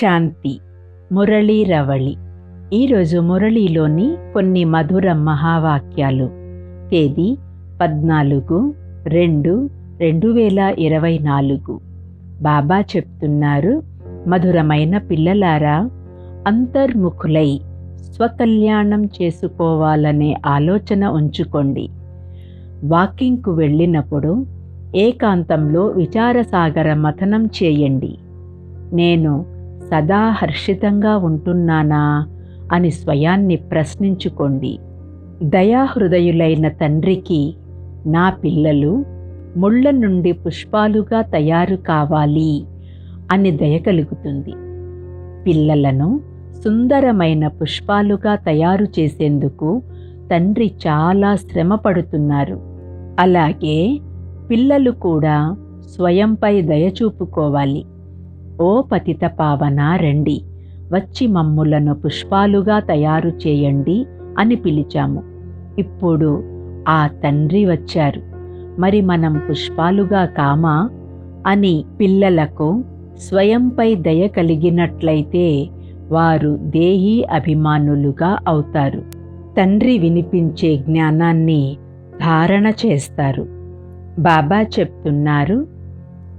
శాంతి మురళీ రవళి. ఈరోజు మురళీలోని కొన్ని మధుర మహావాక్యాలు. తేదీ పద్నాలుగు రెండు రెండు వేల ఇరవై నాలుగు. బాబా చెప్తున్నారు మధురమైన పిల్లలారా అంతర్ముఖులై స్వకల్యాణం చేసుకోవాలనే ఆలోచన ఉంచుకోండి. వాకింగ్కు వెళ్ళినప్పుడు ఏకాంతంలో విచారసాగర మథనం చేయండి. నేను సదా హర్షితంగా ఉంటున్నానా అని స్వయాన్ని ప్రశ్నించుకోండి. దయాహృదయులైన తండ్రికి నా పిల్లలు ముళ్ళ నుండి పుష్పాలుగా తయారు కావాలి అని దయ కలుగుతుంది. పిల్లలను సుందరమైన పుష్పాలుగా తయారు చేసేందుకు తండ్రి చాలా శ్రమ పడుతున్నారు అలాగే పిల్లలు కూడా స్వయంపై దయ చూపుకోవాలి. ఓ పతిత పావన రండి. వచ్చి మమ్ములను పుష్పాలుగా తయారు చేయండి అని పిలిచాము. ఇప్పుడు ఆ తండ్రి వచ్చారు. మరి మనం పుష్పాలుగా కామా? అని పిల్లలకు స్వయంపై దయ కలిగినట్లయితే వారు దేహీ అభిమానులుగా అవుతారు. తండ్రి వినిపించే జ్ఞానాన్ని ధారణ చేస్తారు. బాబా చెప్తున్నారు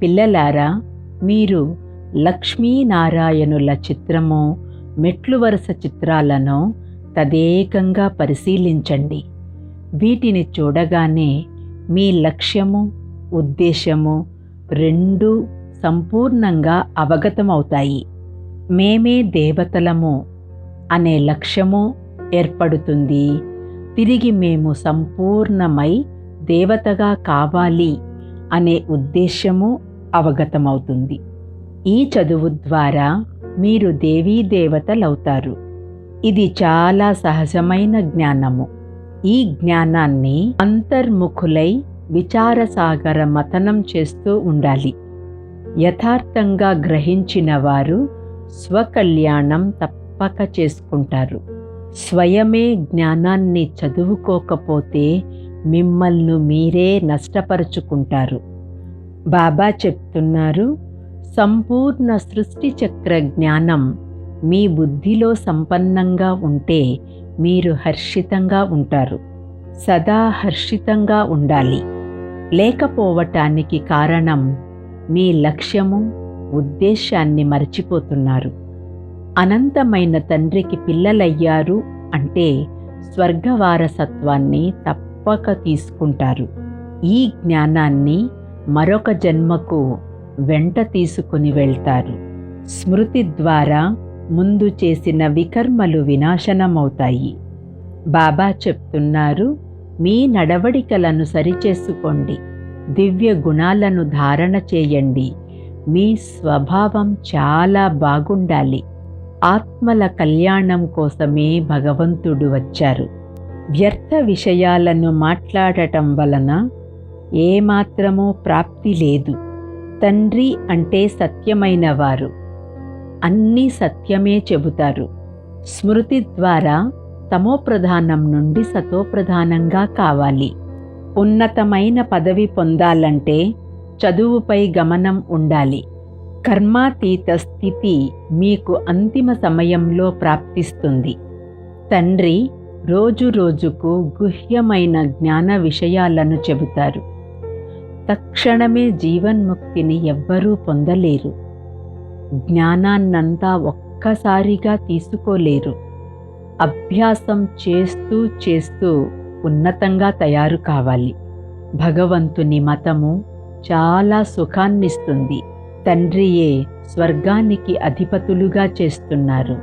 పిల్లలారా మీరు లక్ష్మీనారాయణుల చిత్రము మెట్లు వరుస చిత్రాలను తదేకంగా పరిశీలించండి. వీటిని చూడగానే మీ లక్ష్యము ఉద్దేశము రెండు సంపూర్ణంగా అవగతమవుతాయి. మేమే దేవతలము అనే లక్ష్యము ఏర్పడుతుంది. తిరిగి మేము సంపూర్ణమై దేవతగా కావాలి అనే ఉద్దేశము అవగతమవుతుంది. ఈ చదువు ద్వారా మీరు దేవీ దేవతలవుతారు. ఇది చాలా సహజమైన జ్ఞానము. ఈ జ్ఞానాన్ని అంతర్ముఖులై విచారసాగర మథనం చేస్తూ ఉండాలి. యథార్థంగా గ్రహించిన వారు స్వకల్యాణం తప్పక చేసుకుంటారు. స్వయమే జ్ఞానాన్ని చదువుకోకపోతే మిమ్మల్ని మీరే నష్టపరుచుకుంటారు. బాబా చెప్తున్నారు సంపూర్ణ సృష్టి చక్ర జ్ఞానం మీ బుద్ధిలో సంపన్నంగా ఉంటే మీరు హర్షితంగా ఉంటారు. సదా హర్షితంగా ఉండాలి. లేకపోవటానికి కారణం మీ లక్ష్యము ఉద్దేశాన్ని మర్చిపోతున్నారు. అనంతమైన తండ్రికి పిల్లలయ్యారు అంటే స్వర్గవారసత్వాన్ని తప్పక తీసుకుంటారు. ఈ జ్ఞానాన్ని మరొక జన్మకు వెంట తీసుకుని వెళ్తారు. స్మృతి ద్వారా ముందు చేసిన వికర్మలు వినాశనమవుతాయి. బాబా చెప్తున్నారు మీ నడవడికలను సరిచేసుకోండి. దివ్య గుణాలను ధారణ చేయండి. మీ స్వభావం చాలా బాగుండాలి. ఆత్మల కళ్యాణం కోసమే భగవంతుడు వచ్చారు. వ్యర్థ విషయాలను మాట్లాడటం వలన ఏమాత్రమూ ప్రాప్తి లేదు. తండ్రి అంటే సత్యమైన వారు అన్నీ సత్యమే చెబుతారు. స్మృతి ద్వారా తమోప్రధానం నుండి సతోప్రధానంగా కావాలి. ఉన్నతమైన పదవి పొందాలంటే చదువుపై గమనం ఉండాలి. కర్మాతీత స్థితి మీకు అంతిమ సమయంలో ప్రాప్తిస్తుంది. తండ్రి రోజు రోజుకు గుహ్యమైన జ్ఞాన విషయాలను చెబుతారు. తక్షణమే జీవన్ముక్తిని ఎవ్వరూ పొందలేరు. జ్ఞానాన్నంతా ఒక్కసారిగా తీసుకోలేరు. అభ్యాసం చేస్తూ చేస్తూ ఉన్నతంగా తయారు కావాలి. భగవంతుని మతము చాలా సుఖాన్నిస్తుంది. తండ్రియే స్వర్గానికి అధిపతులుగా చేస్తున్నారు.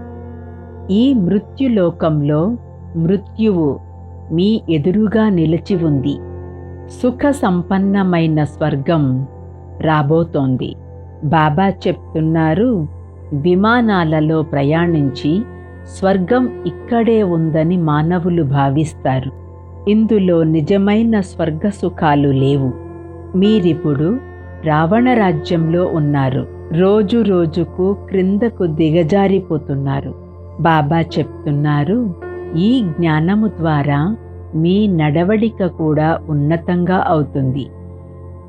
ఈ మృత్యులోకంలో మృత్యువు మీ ఎదురుగా నిలిచి ఉంది. సుఖ సంపన్నమైన స్వర్గం రాబోతోంది. బాబా చెప్తున్నారు విమానాలలో ప్రయాణించి స్వర్గం ఇక్కడే ఉందని మానవులు భావిస్తారు. ఇందులో నిజమైన స్వర్గ సుఖాలు లేవు. మీరిప్పుడు రావణ రాజ్యంలో ఉన్నారు. రోజు రోజుకు క్రిందకు దిగజారిపోతున్నారు. బాబా చెప్తున్నారు ఈ జ్ఞానము ద్వారా మీ నడవడిక కూడా ఉన్నతంగా అవుతుంది.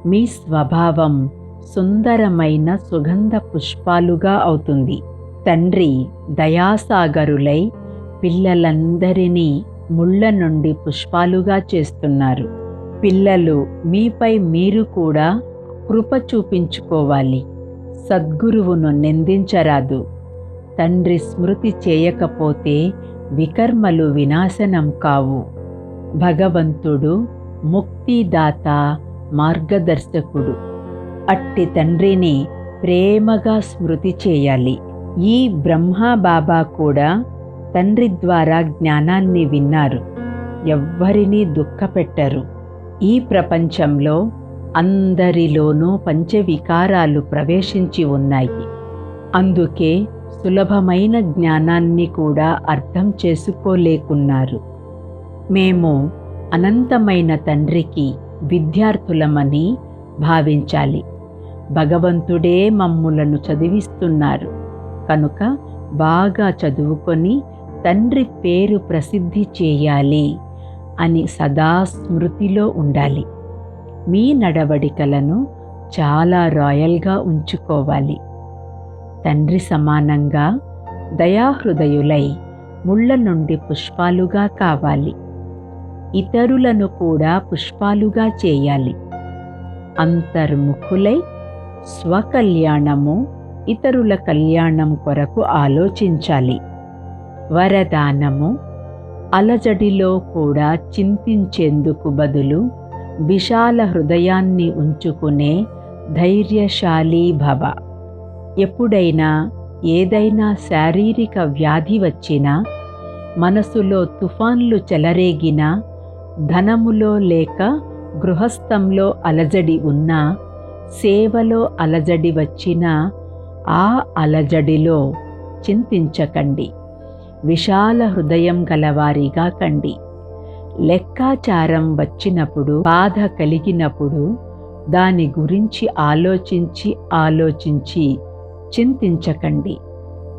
మీ స్వభావం సుందరమైన సుగంధ పుష్పాలుగా అవుతుంది. తండ్రి దయాసాగరులై పిల్లలందరినీ ముళ్ళ నుండి పుష్పాలుగా చేస్తున్నారు. పిల్లలు మీపై మీరు కూడా కృప చూపించుకోవాలి. సద్గురువును నిందించరాదు. తండ్రి స్మృతి చేయకపోతే వికర్మలు వినాశనం కావు. భగవంతుడు ముక్తిదాత మార్గదర్శకుడు. అట్టి తండ్రిని ప్రేమగా స్మృతి చేయాలి. ఈ బ్రహ్మా బాబా కూడా తండ్రి ద్వారా జ్ఞానాన్ని విన్నారు. ఎవ్వరినీ దుఃఖపెట్టరు. ఈ ప్రపంచంలో అందరిలోనూ పంచవికారాలు ప్రవేశించి ఉన్నాయి. అందుకే సులభమైన జ్ఞానాన్ని కూడా అర్థం చేసుకోలేకున్నారు. మేము అనంతమైన తండ్రికి విద్యార్థులమని భావించాలి. భగవంతుడే మమ్ములను చదివిస్తున్నారు. కనుక బాగా చదువుకొని తండ్రి పేరు ప్రసిద్ధి చేయాలి అని సదా స్మృతిలో ఉండాలి. మీ నడవడికలను చాలా రాయల్గా ఉంచుకోవాలి. తండ్రి సమానంగా దయాహృదయులై ముళ్ళ నుండి పుష్పాలుగా కావాలి. ఇతరులను కూడా పుష్పాలుగా చేయాలి. అంతర్ముఖులై స్వకల్యాణము ఇతరుల కళ్యాణం కొరకు ఆలోచించాలి. వరదానము అలజడిలో కూడా చింతించేందుకు బదులు విశాల హృదయాన్ని ఉంచుకునే ధైర్యశాలి భవ. ఎప్పుడైనా ఏదైనా శారీరక వ్యాధి వచ్చినా మనసులో తుఫాన్లు చెలరేగినా ధనములో లేక గృహస్థంలో అలజడి ఉన్నా సేవలో అలజడి వచ్చినా ఆ అలజడిలో చింతించకండి. విశాల హృదయం గలవారిగా కండి. లెక్కాచారం వచ్చినప్పుడు బాధ కలిగినప్పుడు దాని గురించి ఆలోచించి ఆలోచించి చింతించకండి.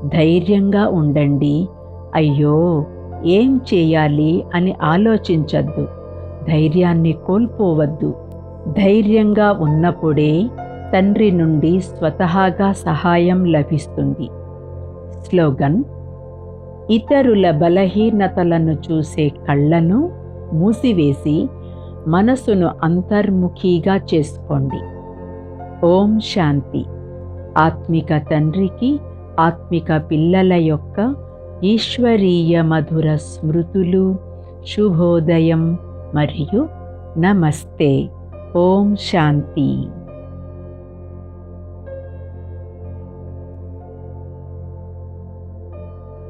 ధైర్యంగా ఉండండి. అయ్యో! ఏం చేయాలి అని ఆలోచించద్దు. ధైర్యాన్ని కోల్పోవద్దు. ధైర్యంగా ఉన్నప్పుడే తండ్రి నుండి స్వతహాగా సహాయం లభిస్తుంది. స్లోగన్ ఇతరుల బలహీనతలను చూసే కళ్ళను మూసివేసి మనసును అంతర్ముఖిగా చేసుకోండి. ఓం శాంతి. ఆత్మిక తండ్రికి ఆత్మిక పిల్లల యొక్క ఈశ్వరీయ మధుర స్మృతులు. శుభోదయం మరియు నమస్తే. ఓం శాంతి.